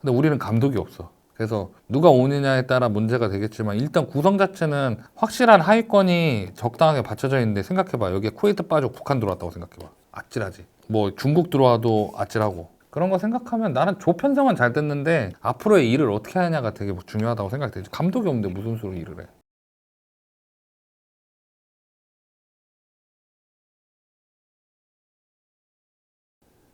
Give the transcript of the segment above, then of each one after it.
근데 우리는 감독이 없어. 그래서 누가 오느냐에 따라 문제가 되겠지만 일단 구성 자체는 확실한 하위권이 적당하게 받쳐져 있는데 생각해봐. 여기에 쿠웨이트 빠지고 북한 들어왔다고 생각해봐. 아찔하지. 뭐 중국 들어와도 아찔하고. 그런 거 생각하면 나는 조 편성은 잘 됐는데 앞으로의 일을 어떻게 하냐가 되게 중요하다고 생각이 되지. 감독이 없는데 무슨 수로 일을 해?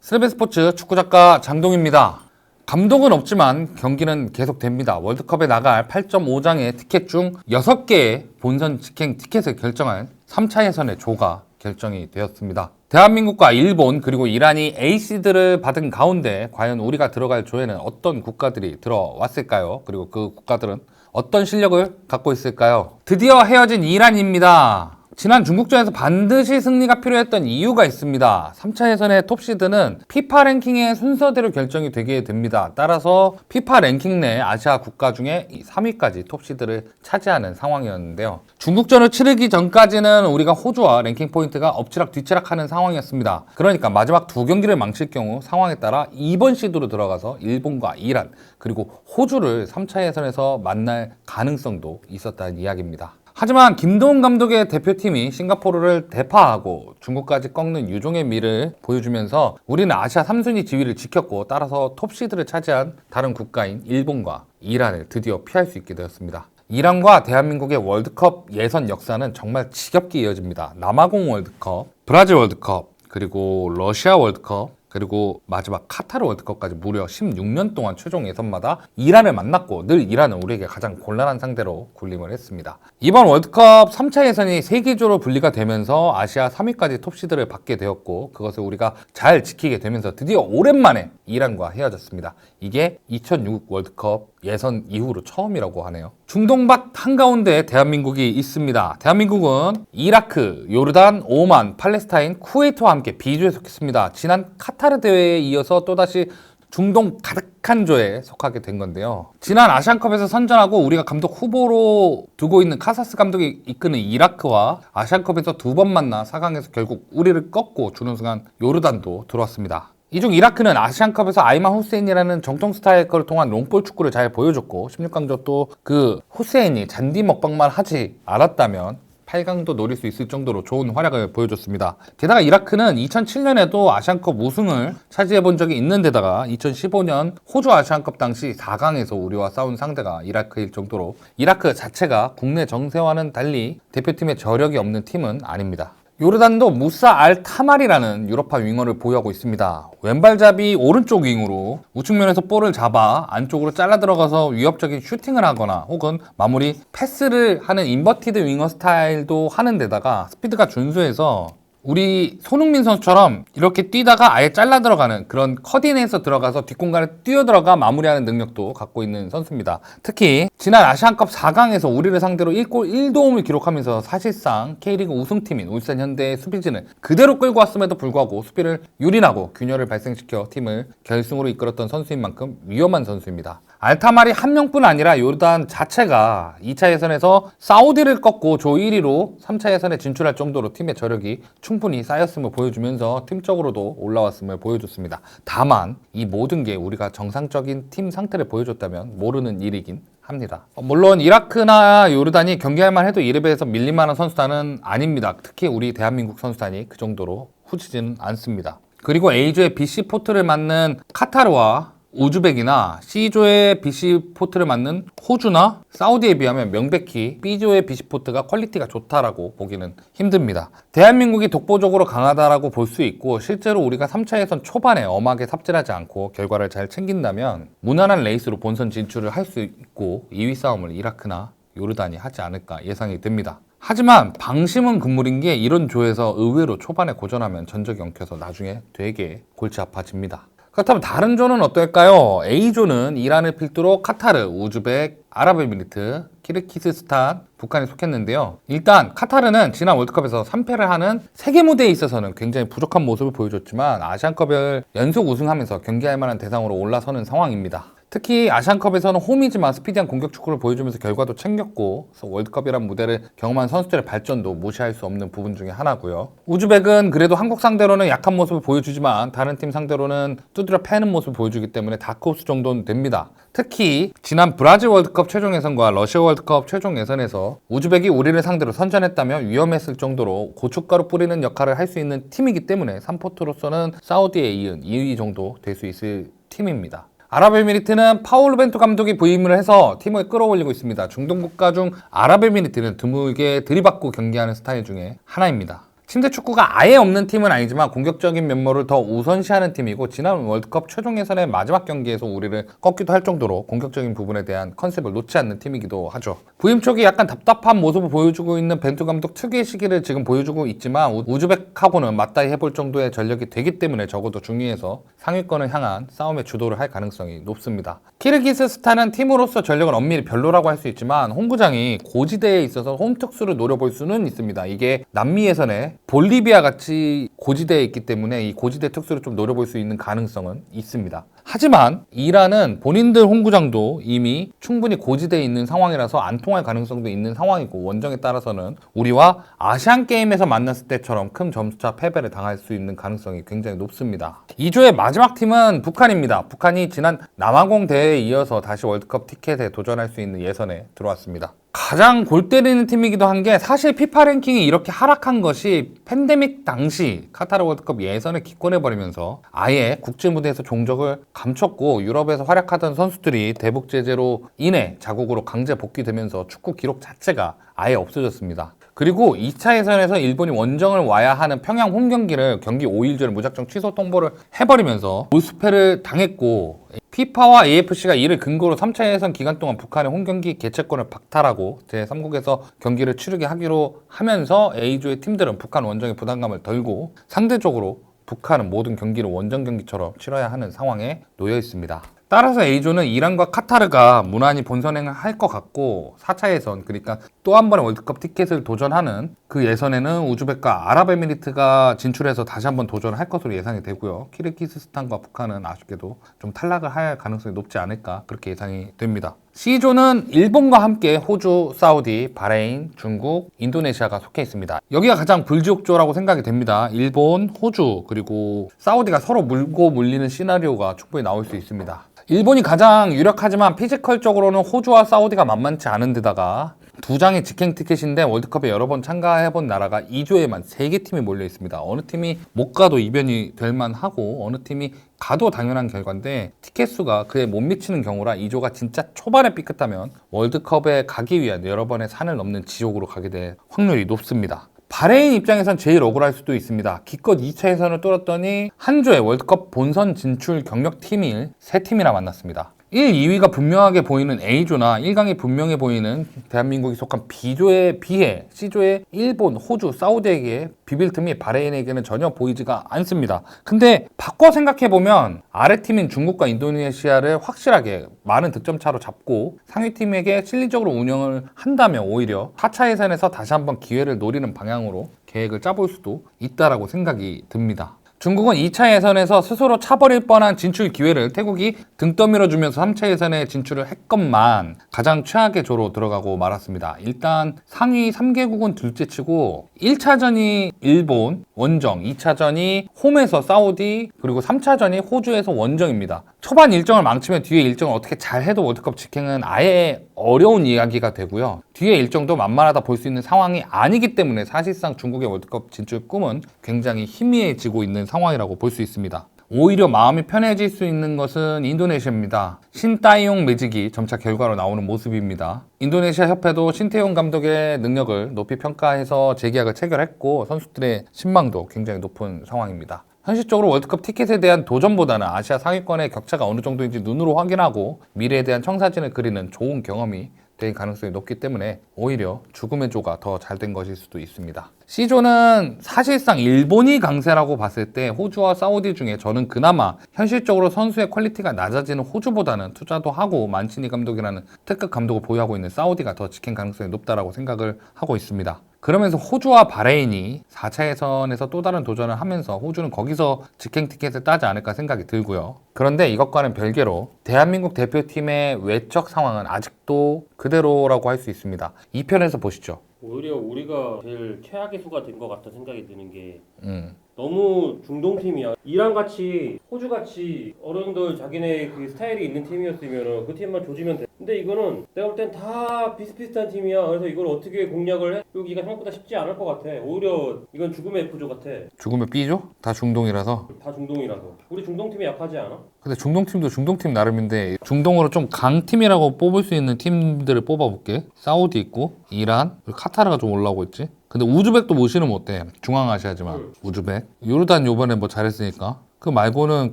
슬레벤 스포츠 축구 작가 장동입니다. 감독은 없지만 경기는 계속됩니다. 월드컵에 나갈 8.5장의 티켓 중 6개의 본선 직행 티켓을 결정할 3차 예선의 조가 결정이 되었습니다. 대한민국과 일본 그리고 이란이 A시드를 받은 가운데 과연 우리가 들어갈 조에는 어떤 국가들이 들어왔을까요? 그리고 그 국가들은 어떤 실력을 갖고 있을까요? 드디어 헤어진 이란입니다. 지난 중국전에서 반드시 승리가 필요했던 이유가 있습니다. 3차 예선의 톱시드는 피파 랭킹의 순서대로 결정이 되게 됩니다. 따라서 피파 랭킹 내 아시아 국가 중에 3위까지 톱시드를 차지하는 상황이었는데요. 중국전을 치르기 전까지는 우리가 호주와 랭킹 포인트가 엎치락 뒤치락 하는 상황이었습니다. 그러니까 마지막 두 경기를 망칠 경우 상황에 따라 2번 시드로 들어가서 일본과 이란 그리고 호주를 3차 예선에서 만날 가능성도 있었다는 이야기입니다. 하지만 김도훈 감독의 대표팀이 싱가포르를 대파하고 중국까지 꺾는 유종의 미를 보여주면서 우리는 아시아 3순위 지위를 지켰고 따라서 톱시드를 차지한 다른 국가인 일본과 이란을 드디어 피할 수 있게 되었습니다. 이란과 대한민국의 월드컵 예선 역사는 정말 지겹게 이어집니다. 남아공 월드컵, 브라질 월드컵, 그리고 러시아 월드컵, 그리고 마지막 카타르 월드컵까지 무려 16년 동안 최종 예선마다 이란을 만났고 늘 이란은 우리에게 가장 곤란한 상대로 군림을 했습니다. 이번 월드컵 3차 예선이 세계조로 분리가 되면서 아시아 3위까지 톱시드를 받게 되었고 그것을 우리가 잘 지키게 되면서 드디어 오랜만에 이란과 헤어졌습니다. 이게 2006 월드컵 예선 이후로 처음이라고 하네요. 중동밭 한가운데 대한민국이 있습니다. 대한민국은 이라크, 요르단, 오만, 팔레스타인, 쿠웨이트와 함께 B조에 속했습니다. 지난 카타르 대회에 이어서 또다시 중동 가득한 조에 속하게 된 건데요. 지난 아시안컵에서 선전하고 우리가 감독 후보로 두고 있는 카사스 감독이 이끄는 이라크와 아시안컵에서 두 번 만나 4강에서 결국 우리를 꺾고 준우승한 요르단도 들어왔습니다. 이 중 이라크는 아시안컵에서 아이만 후세인이라는 정통 스타일커를 통한 롱볼 축구를 잘 보여줬고 16강조 또그 후세인이 잔디 먹방만 하지 않았다면 8강도 노릴 수 있을 정도로 좋은 활약을 보여줬습니다. 게다가 이라크는 2007년에도 아시안컵 우승을 차지해 본 적이 있는 데다가 2015년 호주 아시안컵 당시 4강에서 우리와 싸운 상대가 이라크일 정도로 이라크 자체가 국내 정세와는 달리 대표팀의 저력이 없는 팀은 아닙니다. 요르단도 무사 알 타말이라는 유럽파 윙어를 보유하고 있습니다. 왼발잡이 오른쪽 윙으로 우측면에서 볼을 잡아 안쪽으로 잘라 들어가서 위협적인 슈팅을 하거나 혹은 마무리 패스를 하는 인버티드 윙어 스타일도 하는 데다가 스피드가 준수해서 우리 손흥민 선수처럼 이렇게 뛰다가 아예 잘라 들어가는 그런 커딘에서 들어가서 뒷공간에 뛰어 들어가 마무리하는 능력도 갖고 있는 선수입니다. 특히 지난 아시안컵 4강에서 우리를 상대로 1골 1도움을 기록하면서 사실상 K리그 우승팀인 울산 현대의 수비진을 그대로 끌고 왔음에도 불구하고 수비를 유린하고 균열을 발생시켜 팀을 결승으로 이끌었던 선수인 만큼 위험한 선수입니다. 알타말이 한 명뿐 아니라 요르단 자체가 2차 예선에서 사우디를 꺾고 조 1위로 3차 예선에 진출할 정도로 팀의 저력이 충분히 쌓였음을 보여주면서 팀적으로도 올라왔음을 보여줬습니다. 다만 이 모든 게 우리가 정상적인 팀 상태를 보여줬다면 모르는 일이긴 합니다. 어, 물론 이라크나 요르단이 경기할 만해도 이레벨에서 밀릴 만한 선수단은 아닙니다. 특히 우리 대한민국 선수단이 그 정도로 후지지는 않습니다. 그리고 A조의 BC 포트를 맞는 카타르와 우즈벡이나 C조의 BC 포트를 맞는 호주나 사우디에 비하면 명백히 B조의 BC 포트가 퀄리티가 좋다라고 보기는 힘듭니다. 대한민국이 독보적으로 강하다라고 볼 수 있고 실제로 우리가 3차 예선 초반에 엄하게 삽질하지 않고 결과를 잘 챙긴다면 무난한 레이스로 본선 진출을 할 수 있고 2위 싸움을 이라크나 요르단이 하지 않을까 예상이 됩니다. 하지만 방심은 금물인 게 이런 조에서 의외로 초반에 고전하면 전적이 엉켜서 나중에 되게 골치 아파집니다. 그렇다면 다른 조는 어떨까요? A조는 이란을 필두로 카타르, 우즈벡, 아랍에미리트, 키르키스스탄, 북한이 속했는데요. 일단 카타르는 지난 월드컵에서 3패를 하는 세계 무대에 있어서는 굉장히 부족한 모습을 보여줬지만 아시안컵을 연속 우승하면서 경기할 만한 대상으로 올라서는 상황입니다. 특히 아시안컵에서는 홈이지만 스피디한 공격 축구를 보여주면서 결과도 챙겼고 월드컵이란 무대를 경험한 선수들의 발전도 무시할 수 없는 부분 중에 하나고요. 우즈벡은 그래도 한국 상대로는 약한 모습을 보여주지만 다른 팀 상대로는 두드려 패는 모습을 보여주기 때문에 다크호스 정도는 됩니다. 특히 지난 브라질 월드컵 최종 예선과 러시아 월드컵 최종 예선에서 우즈벡이 우리를 상대로 선전했다면 위험했을 정도로 고춧가루 뿌리는 역할을 할 수 있는 팀이기 때문에 3포트로서는 사우디에 이은 2위 정도 될 수 있을 팀입니다. 아랍에미리트는 파울루 벤투 감독이 부임을 해서 팀을 끌어올리고 있습니다. 중동 국가 중 아랍에미리트는 드물게 들이받고 경기하는 스타일 중에 하나입니다. 침대 축구가 아예 없는 팀은 아니지만 공격적인 면모를 더 우선시하는 팀이고 지난 월드컵 최종 예선의 마지막 경기에서 우리를 꺾기도 할 정도로 공격적인 부분에 대한 컨셉을 놓지 않는 팀이기도 하죠. 부임 초기 약간 답답한 모습을 보여주고 있는 벤투 감독 특유의 시기를 지금 보여주고 있지만 우- 우즈벡하고는 맞다이 해볼 정도의 전력이 되기 때문에 적어도 중위에서 상위권을 향한 싸움의 주도를 할 가능성이 높습니다. 키르기스스탄은 팀으로서 전력은 엄밀히 별로라고 할 수 있지만 홈구장이 고지대에 있어서 홈 특수를 노려볼 수는 있습니다. 이게 남미 예선에 볼리비아 같이 고지대에 있기 때문에 이 고지대 특수를 좀 노려볼 수 있는 가능성은 있습니다. 하지만 이란은 본인들 홈구장도 이미 충분히 고지대에 있는 상황이라서 안 통할 가능성도 있는 상황이고 원정에 따라서는 우리와 아시안 게임에서 만났을 때처럼 큰 점수차 패배를 당할 수 있는 가능성이 굉장히 높습니다. 2조의 마지막 팀은 북한입니다. 북한이 지난 남아공 대회에 이어서 다시 월드컵 티켓에 도전할 수 있는 예선에 들어왔습니다. 가장 골 때리는 팀이기도 한 게 사실 피파 랭킹이 이렇게 하락한 것이 팬데믹 당시 카타르 월드컵 예선에 기권해 버리면서 아예 국제 무대에서 종적을 감췄고 유럽에서 활약하던 선수들이 대북 제재로 인해 자국으로 강제 복귀되면서 축구 기록 자체가 아예 없어졌습니다. 그리고 2차 예선에서 일본이 원정을 와야 하는 평양 홈 경기를 경기 5일 전에 무작정 취소 통보를 해버리면서 몰수패를 당했고 피파와 AFC가 이를 근거로 3차 예선 기간 동안 북한의 홈 경기 개최권을 박탈하고 제3국에서 경기를 치르게 하기로 하면서 A조의 팀들은 북한 원정의 부담감을 덜고 상대적으로 북한은 모든 경기를 원정 경기처럼 치러야 하는 상황에 놓여 있습니다. 따라서 A조는 이란과 카타르가 무난히 본선행을 할 것 같고 4차 예선 그러니까 또 한 번의 월드컵 티켓을 도전하는 그 예선에는 우즈벡과 아랍에미리트가 진출해서 다시 한번 도전을 할 것으로 예상이 되고요. 키르기스스탄과 북한은 아쉽게도 좀 탈락을 할 가능성이 높지 않을까 그렇게 예상이 됩니다. C조는 일본과 함께 호주, 사우디, 바레인, 중국, 인도네시아가 속해 있습니다. 여기가 가장 불지옥조라고 생각이 됩니다. 일본, 호주, 그리고 사우디가 서로 물고 물리는 시나리오가 충분히 나올 수 있습니다. 일본이 가장 유력하지만 피지컬적으로는 호주와 사우디가 만만치 않은 데다가 두 장의 직행 티켓인데 월드컵에 여러 번 참가해본 나라가 2조에만 3개 팀이 몰려 있습니다. 어느 팀이 못 가도 이변이 될 만하고 어느 팀이 가도 당연한 결과인데 티켓 수가 그에 못 미치는 경우라 2조가 진짜 초반에 삐끗하면 월드컵에 가기 위한 여러 번의 산을 넘는 지옥으로 가게 될 확률이 높습니다. 바레인 입장에선 제일 억울할 수도 있습니다. 기껏 2차 예선을 뚫었더니 한 조의 월드컵 본선 진출 경력 팀이 세 팀이나 만났습니다. 1, 2위가 분명하게 보이는 A조나 1강이 분명해 보이는 대한민국이 속한 B조에 비해 C조의 일본, 호주, 사우디에게 비빌 틈이 바레인에게는 전혀 보이지가 않습니다. 근데 바꿔 생각해보면 아래팀인 중국과 인도네시아를 확실하게 많은 득점 차로 잡고 상위팀에게 실리적으로 운영을 한다면 오히려 4차 예선에서 다시 한번 기회를 노리는 방향으로 계획을 짜볼 수도 있다라고 생각이 듭니다. 중국은 2차 예선에서 스스로 차버릴 뻔한 진출 기회를 태국이 등 떠밀어 주면서 3차 예선에 진출을 했건만 가장 최악의 조로 들어가고 말았습니다. 일단 상위 3개국은 둘째치고 1차전이 일본 원정, 2차전이 홈에서 사우디, 그리고 3차전이 호주에서 원정입니다. 초반 일정을 망치면 뒤에 일정을 어떻게 잘 해도 월드컵 직행은 아예 어려운 이야기가 되고요. 뒤에 일정도 만만하다 볼 수 있는 상황이 아니기 때문에 사실상 중국의 월드컵 진출 꿈은 굉장히 희미해지고 있는 상황이라고 볼 수 있습니다. 오히려 마음이 편해질 수 있는 것은 인도네시아입니다. 신따이용 매직이 점차 결과로 나오는 모습입니다. 인도네시아 협회도 신태용 감독의 능력을 높이 평가해서 재계약을 체결했고 선수들의 신망도 굉장히 높은 상황입니다. 현실적으로 월드컵 티켓에 대한 도전보다는 아시아 상위권의 격차가 어느 정도인지 눈으로 확인하고 미래에 대한 청사진을 그리는 좋은 경험이 될 가능성이 높기 때문에 오히려 죽음의 조가 더 잘 된 것일 수도 있습니다. C조는 사실상 일본이 강세라고 봤을 때 호주와 사우디 중에 저는 그나마 현실적으로 선수의 퀄리티가 낮아지는 호주보다는 투자도 하고 만치니 감독이라는 특급 감독을 보유하고 있는 사우디가 더 지킨 가능성이 높다라고 생각을 하고 있습니다. 그러면서 호주와 바레인이 4차 예선에서 또 다른 도전을 하면서 호주는 거기서 직행 티켓을 따지 않을까 생각이 들고요. 그런데 이것과는 별개로 대한민국 대표팀의 외적 상황은 아직도 그대로라고 할 수 있습니다. 2편에서 보시죠. 오히려 우리가 제일 최악의 수가 된 것 같은 생각이 드는 게 음. 너무 중동 팀이야. 이랑 같이 호주 같이 어른들 자기네 그 스타일이 있는 팀이었으면 그 팀만 조지면 돼. 근데 이거는 내가 볼 땐 다 비슷비슷한 팀이야. 그래서 이걸 어떻게 공략을 해? 여기가 생각보다 쉽지 않을 것 같아. 오히려 이건 죽음의 F조 같아. 죽으면 B죠? 다 중동이라서. 다 중동이라서. 우리 중동 팀이 약하지 않아? 근데 중동팀도 중동팀 나름인데 중동으로 좀 강팀이라고 뽑을 수 있는 팀들을 뽑아볼게 사우디 있고 이란 그리고 카타르가 좀 올라오고 있지 근데 우즈벡도 못 실으면 어때? 중앙아시아지만. 응. 우즈벡? 요르단 요번에 뭐 잘했으니까. 그 말고는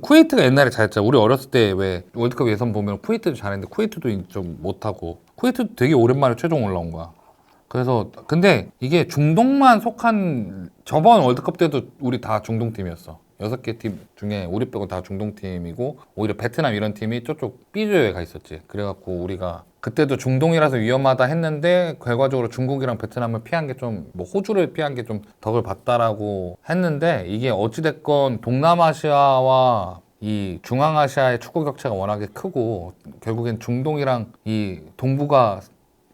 쿠웨이트가 옛날에 잘했잖아. 우리 어렸을 때 왜 월드컵 예선 보면 쿠웨이트도 잘했는데 쿠웨이트도 좀 못하고. 쿠웨이트도 되게 오랜만에 최종 올라온 거야. 그래서 근데 이게 중동만 속한 저번 월드컵 때도 우리 다 중동팀이었어. 여섯 개 팀 중에 우리 빼고 다 중동팀이고 오히려 베트남 이런 팀이 저쪽 B조에 가 있었지. 그래갖고 우리가 그때도 중동이라서 위험하다 했는데 결과적으로 중국이랑 베트남을 피한 게 좀 뭐 호주를 피한 게 좀 덕을 봤다라고 했는데 이게 어찌됐건 동남아시아와 이 중앙아시아의 축구 격차가 워낙에 크고 결국엔 중동이랑 이 동북아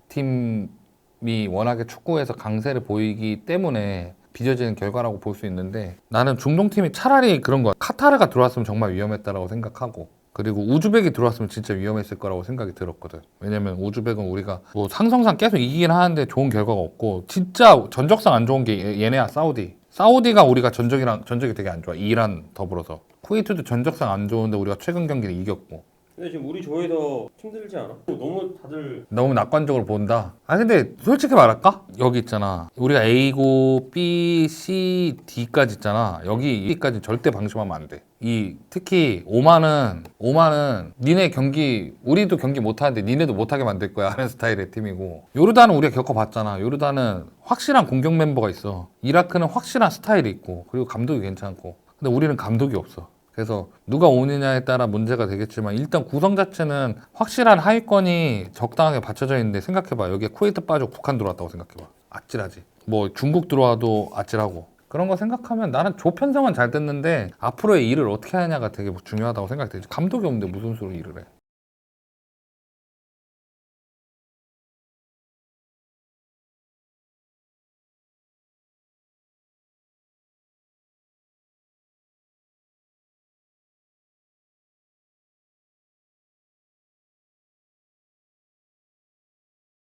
팀이 워낙에 축구에서 강세를 보이기 때문에 빚어지는 결과라고 볼 수 있는데 나는 중동팀이 차라리 그런 거야. 카타르가 들어왔으면 정말 위험했다라고 생각하고 그리고 우즈벡이 들어왔으면 진짜 위험했을 거라고 생각이 들었거든. 왜냐면 우즈벡은 우리가 뭐 상성상 계속 이기긴 하는데 좋은 결과가 없고 진짜 전적상 안 좋은 게 얘- 얘네야 사우디. 사우디가 우리가 전적이랑 전적이 되게 안 좋아. 이란 더불어서. 쿠웨이트도 전적상 안 좋은데 우리가 최근 경기를 이겼고. 근데 지금 우리 조에서 힘들지 않아? 너무 다들 너무 낙관적으로 본다. 아 근데 솔직히 말할까? 여기 있잖아. 우리가 A고 B, C, D까지 있잖아. 여기 D까지 절대 방심하면 안 돼. 이 특히 오만은 오만은 니네 경기 우리도 경기 못 하는데 니네도 못 하게 만들 거야 하는 스타일의 팀이고 요르단은 우리가 겪어봤잖아. 요르단은 확실한 공격 멤버가 있어. 이라크는 확실한 스타일이 있고 그리고 감독이 괜찮고. 근데 우리는 감독이 없어. 그래서 누가 오느냐에 따라 문제가 되겠지만 일단 구성 자체는 확실한 하위권이 적당하게 받쳐져 있는데 생각해봐. 여기에 쿠웨이트 빠지고 북한 들어왔다고 생각해봐. 아찔하지. 뭐 중국 들어와도 아찔하고. 그런 거 생각하면 나는 조 편성은 잘 됐는데 앞으로의 일을 어떻게 하냐가 되게 중요하다고 생각되지 감독이 없는데 무슨 수로 일을 해